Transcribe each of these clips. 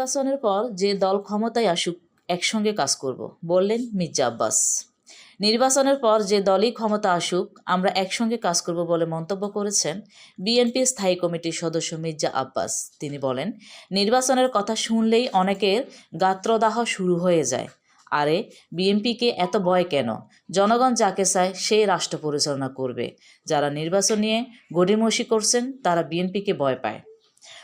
নির্বাচনের পর যে দল ক্ষমতায় আসুক, একসঙ্গে কাজ করব, বললেন মির্জা আব্বাস। নির্বাচনের পর যে দলই ক্ষমতা আসুক, আমরা একসঙ্গে কাজ করব বলে মন্তব্য করেছেন বিএনপি স্থায়ী কমিটির সদস্য মির্জা আব্বাস। তিনি বলেন, নির্বাচনের কথা শুনলেই অনেকের গাত্রদাহ শুরু হয়ে যায়। আরে, বিএনপিকে এত ভয় কেন? জনগণ যাকে চায় সেই রাষ্ট্র পরিচালনা করবে। যারা নির্বাচন নিয়ে গড়িমসি করছেন, তারা বিএনপিকে ভয় পায়।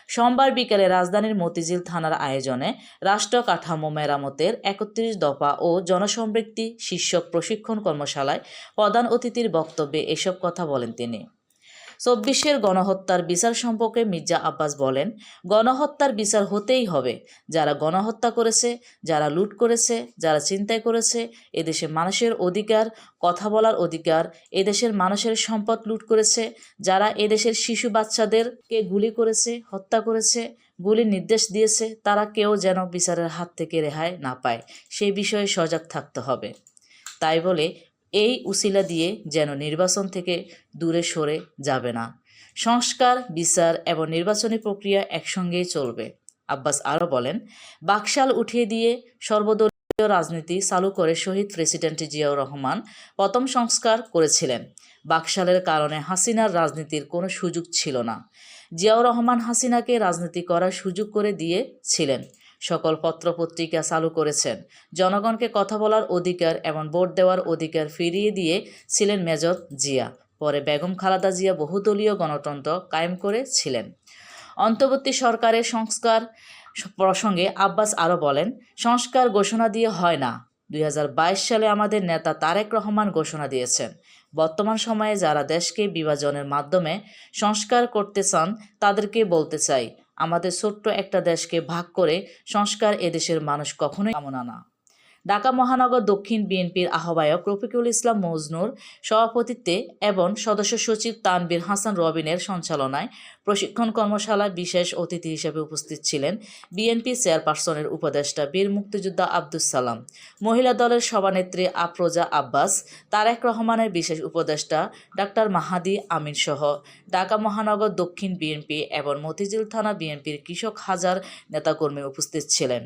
সোমবার বিকেলে রাজধানীর মতিঝিল থানার আয়োজনে রাষ্ট্র কাঠামো মেরামতের একত্রিশ দফা ও জনসম্পৃক্তি শীর্ষক প্রশিক্ষণ কর্মশালায় প্রধান অতিথির বক্তব্যে এসব কথা বলেন তিনি। চব্বিশের গণহত্যার বিচার সম্পর্কে মির্জা আব্বাস বলেন, গণহত্যার বিচার হতেই হবে। যারা গণহত্যা করেছে, যারা লুট করেছে, যারা চিন্তাই করেছে এদেশের মানুষের অধিকার, কথা বলার অধিকার, এদেশের মানুষের সম্পদ লুট করেছে, যারা এদেশের শিশু বাচ্চাদেরকে গুলি করেছে, হত্যা করেছে গুলির নির্দেশ দিয়েছে, তারা কেউ যেন বিচারের হাত থেকে রেহাই না পায়। সেই বিষয়ে সজাগ থাকতে হবে। তাই বলে এই উসিলা দিয়ে যেন নির্বাচন থেকে দূরে সরে যাবে না। সংস্কার, বিচার এবং নির্বাচনী প্রক্রিয়া একসঙ্গেই চলবে, আব্বাস আরও বলেন। বাকশাল উঠিয়ে দিয়ে সর্বদলীয় রাজনীতি চালু করে শহীদ প্রেসিডেন্ট জিয়াউর রহমান প্রথম সংস্কার করেছিলেন। বাকশালের কারণে হাসিনার রাজনীতির কোনো সুযোগ ছিল না। জিয়াউর রহমান হাসিনাকে রাজনীতি করার সুযোগ করে দিয়েছিলেন। সকল পত্রপত্রিকা চালু করেছেন। জনগণকে কথা বলার অধিকার এবং ভোট দেওয়ার অধিকার ফিরিয়ে দিয়ে ছিলেন মেজর জিয়া। পরে বেগম খালাদা জিয়া বহুদলীয় গণতন্ত্র কায়েম করেছিলেন। অন্তর্বর্তী সরকারের সংস্কার প্রসঙ্গে আব্বাস আরও বলেন, সংস্কার ঘোষণা দিয়ে হয় না। দুই হাজার বাইশ সালে আমাদের নেতা তারেক রহমান ঘোষণা দিয়েছেন। বর্তমান সময়ে যারা দেশকে বিভাজনের মাধ্যমে সংস্কার করতে চান, তাদেরকে বলতে চাই আমাদের ছোট্ট একটা দেশকে ভাগ করে সংস্কার এদেশের মানুষ কখনোই কামনা না। ঢাকা মহানগর দক্ষিণ বিএনপির আহ্বায়ক রফিকুল ইসলাম মজনুর সভাপতিত্বে এবং সদস্য সচিব তানবীর হাসান রবিনের সঞ্চালনায় প্রশিক্ষণ কর্মশালায় বিশেষ অতিথি হিসেবে উপস্থিত ছিলেন বিএনপি চেয়ারপারসনের উপদেষ্টা বীর মুক্তিযোদ্ধা আব্দুস সালাম, মহিলা দলের সভানেত্রী আফরোজা আব্বাস, তারেক রহমানের বিশেষ উপদেষ্টা ডাক্তার মাহাদি আমিন সহ ঢাকা মহানগর দক্ষিণ বিএনপি এবং মতিঝিল থানা বিএনপির কৃষক হাজার নেতাকর্মী উপস্থিত ছিলেন।